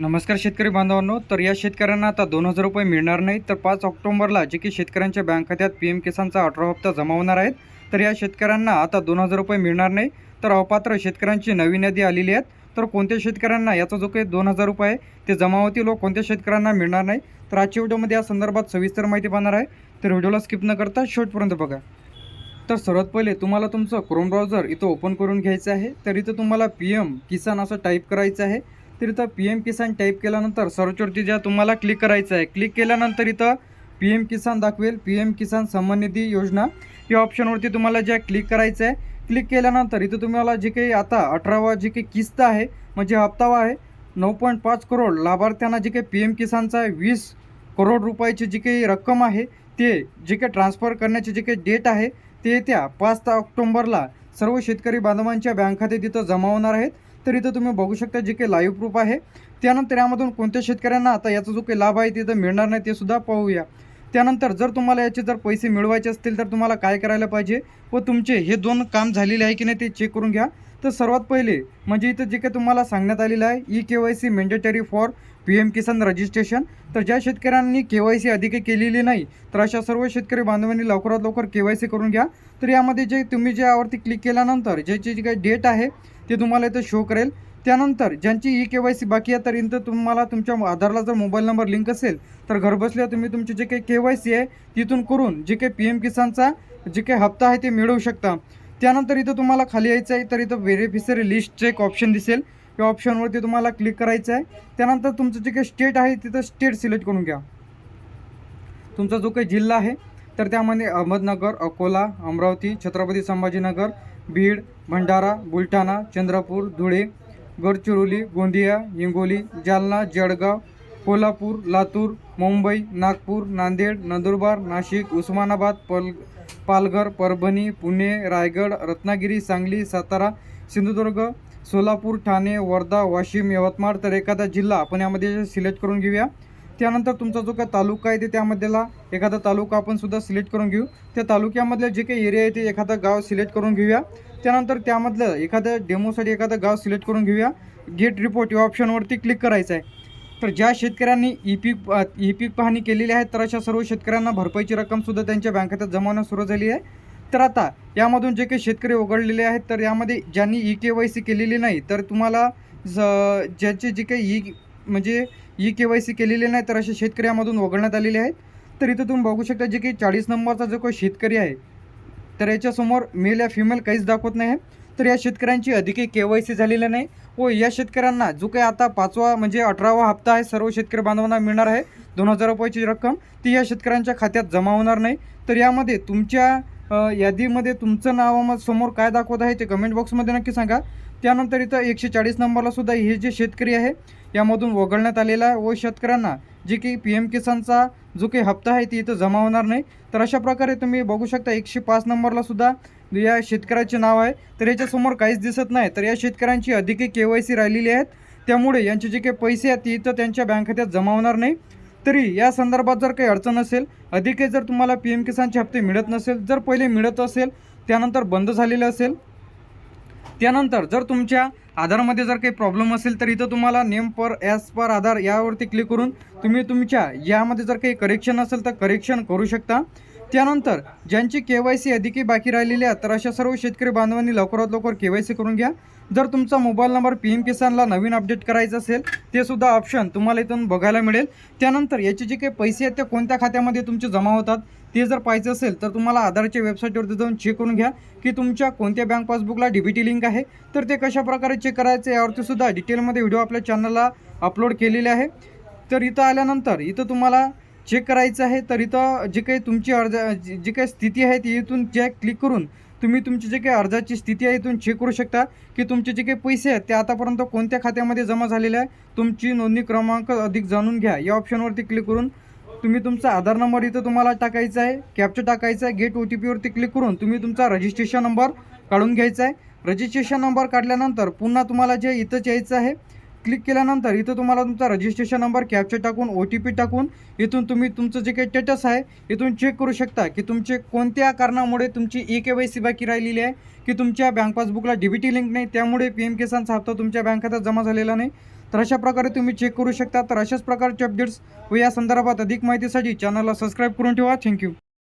नमस्कार शेतकरी बांधवांनो. तर या शेतकऱ्यांना आता दोन हजार रुपये मिळणार नाहीत तर पाच ऑक्टोबरला जे की शेतकऱ्यांच्या बँक खात्यात पी एम किसानचा अठरा हप्ता जमा होणार आहेत. तर या शेतकऱ्यांना आता दोन हजार रुपये मिळणार नाही तर अपात्र शेतकऱ्यांची नवीन यादी आलेली आहेत. तर कोणत्या शेतकऱ्यांना याचा जो काही दोन हजार रुपये आहे ते जमा होतील व कोणत्या शेतकऱ्यांना मिळणार नाही तर आजच्या व्हिडिओमध्ये या संदर्भात सविस्तर माहिती पाहणार आहे. तर व्हिडिओला स्किप न करता शेवटपर्यंत बघा. तर सर्वात पहिले तुम्हाला तुमचं क्रोम ब्राउझर इथं ओपन करून घ्यायचं आहे. तर इथं तुम्हाला पी एम किसान असं टाईप करायचं आहे. तर इथं पी एम किसान टाईप केल्यानंतर सर्चवरती ज्या तुम्हाला क्लिक करायचं आहे क्लिक केल्यानंतर इथं पी एम किसान दाखवेल. पी एम किसान सन्मान निधी योजना. या ऑप्शनवरती तुम्हाला ज्या क्लिक करायचं आहे क्लिक केल्यानंतर इथं तुम्हाला जे काही आता अठरावा जे काही किस्त आहे म्हणजे हप्तावा आहे नऊ पॉईंट पाच करोड. लाभार्थ्यांना जे काही पी एम किसानचा वीस करोड रुपयाची जी काही रक्कम आहे ते जे काही ट्रान्सफर करण्याची जे काही डेट आहे ते येत्या पाच ऑक्टोंबरला सर्व शेतकरी बांधवांच्या बँक खात्यात तिथं जमा होणार आहेत. तर इथं तुम्ही बघू शकता जे काही लाईव्ह प्रूफ आहे. त्यानंतर यामधून कोणत्या शेतकऱ्यांना आता याचा जो काही लाभ आहे तिथं मिळणार नाही ते सुद्धा पाहूया. त्यानंतर जर तुम्हाला याचे जर पैसे मिळवायचे असतील तर तुम्हाला काय करायला पाहिजे व तुमचे हे दोन काम झालेले आहे की नाही ते चेक करून घ्या. तर सर्वात पहिले म्हणजे इथं जे काही तुम्हाला सांगण्यात आलेलं आहे E K Y C mandatory for P M Kisan registration. तर ज्या शेतकऱ्यांनी के वाय सी अधिक केलेली नाही तर अशा सर्व शेतकरी बांधवांनी लवकरात लवकर के वाय सी करून घ्या. तर यामध्ये जे तुम्ही ज्यावरती क्लिक केल्यानंतर ज्याची जी काही डेट आहे ते तुम्हाला इथं शो करेल. त्यानंतर ज्यांची ई के वाय सी बाकी आहे तर इथं तुम्हाला तुमच्या आधारला जर मोबाईल नंबर लिंक असेल तर घरबसल्या तुम्ही तुमची जे काही के वाय सी आहे तिथून करून जे काही पी एम किसानचा जे काही हप्ता आहे ते मिळवू शकता. त्यानंतर इथं तुम्हाला खाली यायचं आहे तर इथं व्हेरिफिसरी लिस्टचं एक ऑप्शन दिसेल. त्या ऑप्शनवरती तुम्हाला क्लिक करायचं आहे त्यानंतर तुमचं जे काही स्टेट आहे तिथं स्टेट सिलेक्ट करून घ्या. तुमचा जो काही जिल्हा आहे तर त्यामध्ये अहमदनगर अकोला अमरावती छत्रपती संभाजीनगर बीड भंडारा बुलढाणा चंद्रपूर धुळे गडचिरोली गोंदिया हिंगोली जालना जळगाव कोल्हापूर लातूर मुंबई नागपूर नांदेड नंदुरबार नाशिक उस्मानाबाद पल पालघर परभणी पुणे रायगड रत्नागिरी सांगली सातारा सिंधुदुर्ग सोलापूर ठाणे वर्धा वाशिम यवतमाळ तर एखादा जिल्हा आपण यामध्ये सिलेक्ट करून घेऊया. त्यानंतर तुमचा जो काही तालुका आहे ते त्यामधला एखादा तालुका आपण सुद्धा सिलेक्ट करून घेऊ. त्या तालुक्यामधलं जे काही एरिया आहे ते एखादं गाव सिलेक्ट करून घेऊया. त्यानंतर त्यामधलं एखाद्या डेमोसाठी एखादं गाव सिलेक्ट करून घेऊया. गेट रिपोर्ट या ऑप्शनवरती क्लिक करायचं आहे. तर ज्या शेतकऱ्यांनी ई पीक ई पीक पाहणी केलेली आहे तर अशा सर्व शेतकऱ्यांना भरपाईची रक्कमसुद्धा त्यांच्या बँक खात्यात जमावण्यास सुरू झाली आहे. तर आता यामधून जे काही शेतकरी वगळलेले आहेत तर यामध्ये ज्यांनी ई के वाय सी केलेली नाही तर तुम्हाला ज ज्याचे जे काही ई म्हणजे ई के वाय सी केलेले नाही तर असे शेतकरी यामधून वगळण्यात आलेले आहेत. तर इथं तुम्ही बघू शकता जे काही चाळीस नंबरचा जो काही शेतकरी आहे तर याच्यासमोर मेल या फिमेल काहीच दाखवत नाही तर या शेतकऱ्यांची अधिकही के वाय सी झालेली नाही व या शेतकऱ्यांना जो काही आता पाचवा म्हणजे अठरावा हप्ता आहे सर्व शेतकरी बांधवांना मिळणार आहे दोन हजार रुपयाची रक्कम ती या शेतकऱ्यांच्या खात्यात जमा होणार नाही. तर यामध्ये तुमच्या यादीमध्ये तुमचं नाव मग समोर काय दाखवत आहे ते कमेंट बॉक्समध्ये नक्की सांगा. त्यानंतर इथं एकशे चाळीस नंबरला सुद्धा हे जे शेतकरी आहे यामधून वगळण्यात आलेला आहे. व शेतकऱ्यांना जे की पी एम किसानचा जो काही हप्ता आहे ती इथं जमा होणार नाही. तर अशा प्रकारे तुम्ही बघू शकता एकशे पाच नंबरला सुद्धा या शेतकऱ्याचे नाव आहे. तर याच्यासमोर काहीच दिसत नाही. तर या शेतकऱ्यांची अधिक के वाय सी राहिलेली आहेत. त्यामुळे यांचे जे काही पैसे आहेत ते इथं त्यांच्या बँक खात्यात जमा होणार नाही. तरी या संदर्भात जर काही अडचण असेल अधिक जर तुम्हाला पी एम किसानचे हप्ते मिळत नसेल जर पहिले मिळत असेल त्यानंतर बंद झालेले असेल. त्यानंतर जर तुमच्या आधारमध्ये जर काही प्रॉब्लेम असेल तर इथं तुम्हाला नेम पर ॲज पर आधार यावरती क्लिक करून तुम्ही तुमच्या यामध्ये जर काही करेक्शन असेल तर करेक्शन करू शकता. त्यानंतर ज्यांची के वाय सी अधिकही बाकी राहिलेली आहे तर अशा सर्व शेतकरी बांधवांनी लवकरात लवकर के वाय सी करून घ्या. जर तुमचा मोबाईल नंबर पी एम किसानला नवीन अपडेट करायचं असेल ते सुद्धा ऑप्शन तुम्हाला इथून बघायला मिळेल. त्यानंतर याचे जे काही पैसे आहेत ते कोणत्या खात्यामध्ये तुमचे जमा होतात ते जर पाहायचं असेल तर तुम्हाला आधारच्या वेबसाईटवरती जाऊन चेक करून घ्या की तुमच्या कोणत्या बँक पासबुकला डी बी टी लिंक आहे. तर ते कशा प्रकारे चेक करायचं यावरती सुद्धा डिटेलमध्ये व्हिडिओ आपल्या चॅनलला अपलोड केलेले आहे. तर इथं आल्यानंतर इथं तुम्हाला चेक करायचं आहे. तर इथं जे काही तुमची अर्ज जी जी काही स्थिती आहे ती इथून जे क्लिक करून तुम्ही तुमची जे काही अर्जाची स्थिती आहे इथून चेक करू शकता की तुमचे जे काही पैसे आहेत ते आतापर्यंत कोणत्या खात्यामध्ये जमा झालेले आहे तुमची नोंदणी क्रमांक अधिक जाणून घ्या. या ऑप्शनवरती क्लिक करून तुम्ही तुमचा आधार नंबर इथं तुम्हाला टाकायचा आहे कॅप्चर टाकायचा आहे गेट ओ टी पीवरती क्लिक करून तुम्ही तुमचा रजिस्ट्रेशन नंबर काढून घ्यायचा आहे. रजिस्ट्रेशन नंबर काढल्यानंतर पुन्हा तुम्हाला जे इथंच यायचं आहे क्लिक केल्यानंतर इथं तुम्हाला तुमचा रजिस्ट्रेशन नंबर कॅप्चर टाकून ओ टी पी टाकून इथून तुम्ही तुमचं जे काही स्टेटस आहे इथून चेक करू शकता की तुमचे कोणत्या कारणामुळे तुमची ई के वाय सी बाकी राहिलेली आहे की तुमच्या बँक पासबुकला डी बी टी लिंक नाही त्यामुळे पी एम किसानचा हप्ता तुमच्या बँक खात्यात जमा झालेला नाही. तर अशा प्रकारे तुम्ही चेक करू शकता. तर अशाच प्रकारचे अपडेट्स व या संदर्भात अधिक माहितीसाठी चॅनलला सबस्क्राईब करून ठेवा. थँक्यू